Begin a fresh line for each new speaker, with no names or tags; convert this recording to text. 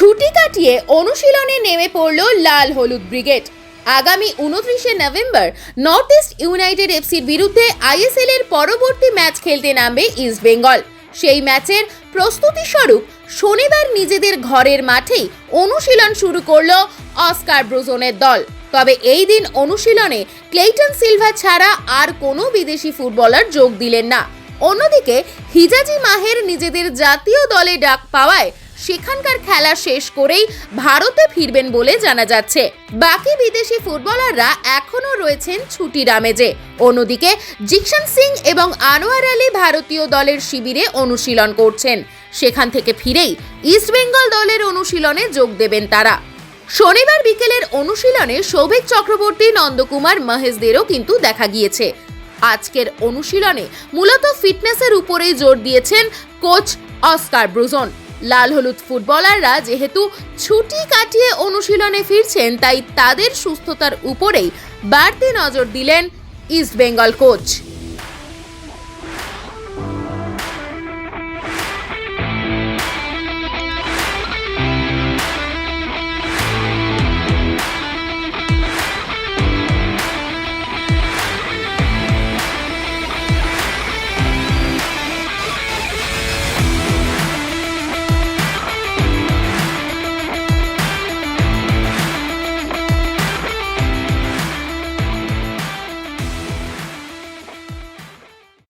ছুটি কাটিয়ে অনুশীলনে নেমে পড়ল লাল হলুদ ব্রিগেড। আগামী উনত্রিশে নভেম্বর নর্থ ইস্ট ইউনাইটেড এফসির বিরুদ্ধে আইএসএল এর পরবর্তী ম্যাচ খেলতে নামবে ইস্ট বেঙ্গল। সেই ম্যাচের প্রস্তুতি স্বরূপ শনিবার নিজেদের ঘরের মাঠেই অনুশীলন শুরু করল অস্কার ব্রুজনের দল। তবে এই দিন অনুশীলনে ক্লেইটন সিলভা ছাড়া আর কোনো বিদেশি ফুটবলার যোগ দিলেন না। অন্যদিকে হিজাজি মাহের নিজেদের জাতীয় দলে ডাক পাওয়ায় সেখানকার খেলা শেষ করেই ভারতে ফিরবেন বলে জানা যাচ্ছে। বাকি বিদেশি ফুটবলাররা এখনও রয়েছেন ছুটির আমেজে। অন্যদিকে জিকশন সিং এবং আনোয়ার আলী ভারতীয় দলের শিবিরে অনুশীলন করছেন। সেখান থেকে ফিরেই ইস্টবেঙ্গল দলের অনুশীলনে যোগ দেবেন তারা। শনিবার বিকেলের অনুশীলনে সৌভিক চক্রবর্তী, নন্দকুমার, মহেশদেরও কিন্তু দেখা গিয়েছে। আজকের অনুশীলনে মূলত ফিটনেসের উপরেই জোর দিয়েছেন কোচ অস্কার ব্রুজন। লাল হলুদ ফুটবলাররা যেহেতু ছুটি কাটিয়ে অনুশীলনে ফিরছেন, তাই তাদের সুস্থতার উপরেই বাড়তি নজর দিলেন ইস্টবেঙ্গল কোচ।